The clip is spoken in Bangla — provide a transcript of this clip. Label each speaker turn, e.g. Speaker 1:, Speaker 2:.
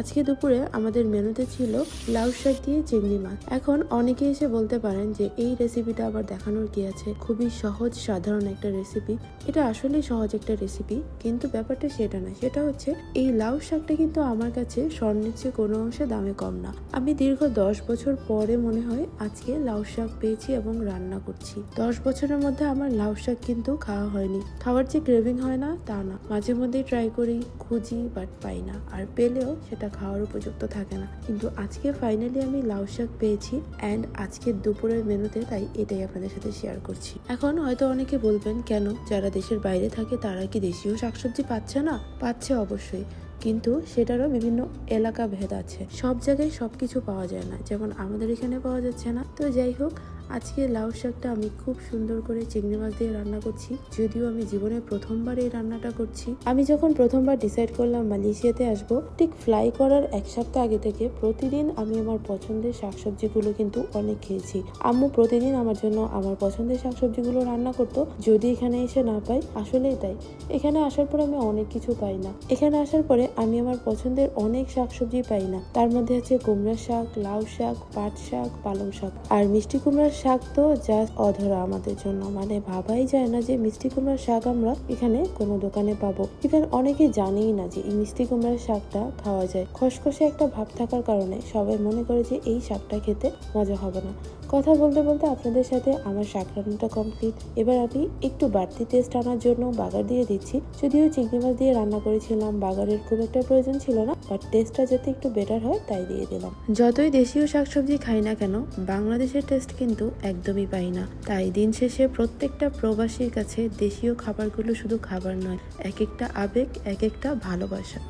Speaker 1: আজকে দুপুরে আমাদের মেনুতে ছিল লাউ শাক দিয়ে চিংড়ি মাছ। এখন অনেকে এসে বলতে পারেন যে এই রেসিপিটা আবার দেখানোর কি আছে? খুবই সহজ, সাধারণ একটা রেসিপি এটা আসলেই সহজ একটা রেসিপি কিন্তু ব্যাপারটা সেটা না সেটা হচ্ছে, এই লাউ শাকটা কিন্তু আমার কাছে স্বর্ণের চেয়ে কোনো অংশে দামে কম না। আমি দীর্ঘ দশ বছর পরে মনে হয় আজকে লাউ শাক পেয়েছি এবং রান্না করছি। দশ বছরের মধ্যে আমার লাউ শাক কিন্তু খাওয়া হয়নি। খাওয়ার যে ক্রেভিং হয় না, তা না। মাঝে মধ্যেই ট্রাই করি, খুঁজি বাট পাই না। আর পেলেও সেটা খাওয়ার উপযুক্ত থাকে না। কিন্তু আজকে ফাইনালি আমি লাউ শাক পেয়েছি অ্যান্ড আজকে দুপুরের মেনুতে তাই এটাই আপনাদের সাথে শেয়ার করছি। এখন হয়তো অনেকে বলবেন, কেন? যারা দেশের বাইরে থাকে তারা কি দেশীয় শাকসবজি পাচ্ছে না? পাচ্ছে অবশ্যই। কিন্তু সেটারও বিভিন্ন এলাকা ভেদ আছে। সব জায়গায় সব কিছু পাওয়া যায় না। যেমন আমাদের এখানে পাওয়া যাচ্ছে না। তো যাই হোক আজকে লাউ শাকটা আমি খুব সুন্দর করে চিংড়ি মাছ দিয়ে রান্না করছি। যদিও আমি জীবনে প্রথমবার এই রান্নাটা করছি। আমি যখন প্রথমবার ডিসাইড করলাম মালয়েশিয়াতে আসব, ঠিক ফ্লাই করার এক সপ্তাহ আগে থেকে প্রতিদিন আমি আমার পছন্দের শাকসবজিগুলো কিন্তু অনেক খেয়েছি। আম্মু প্রতিদিন আমার জন্য আমার পছন্দের শাকসবজিগুলো রান্না করতো। যদি এখানে এসে না পাই, আসলেই তাই। এখানে আসার পরে আমি অনেক কিছু পাই না। এখানে আসার পরে আমি আমার পছন্দের অনেক শাকসবজি পাই না। তার মধ্যে আছে কুমড়া শাক, লাউ শাক, পাট শাক, পালং শাক। আর মিষ্টি কুমড়ার শাক তো জাস্ট অধরা আমাদের জন্য। মানে ভাবাই যায় না যে মিষ্টি কুমড়ার শাক আমরা এখানে কোনো দোকানে পাবো। ইভেন অনেকে জানেই না যে এই মিষ্টি কুমড়ার শাকটা খাওয়া যায়। খসখসে একটা ভাব থাকার কারণে সবাই মনে করে যে এই শাকটা খেতে মজা হবে না। কথা বলতে বলতে আপনাদের সাথে আমার শাক রান্নাটা কমপ্লিট এবার আমি একটু বাড়তি টেস্ট আনার জন্য বাগার দিয়ে দিচ্ছি। যদিও চিংড়ি মাছ দিয়ে রান্না করেছিলাম, বাগারের খুব একটা প্রয়োজন ছিল না বাট টেস্টটা যাতে একটু বেটার হয়, তাই দিয়ে দিলাম। যতই দেশীয় শাকসবজি খাই না কেন, বাংলাদেশের টেস্ট কিন্তু একদমই পাই না। তাই দিন শেষে প্রত্যেকটা প্রবাসীর কাছে দেশীয় খাবারগুলো শুধু খাবার নয় এক একটা আবেগ এক একটা ভালোবাসা।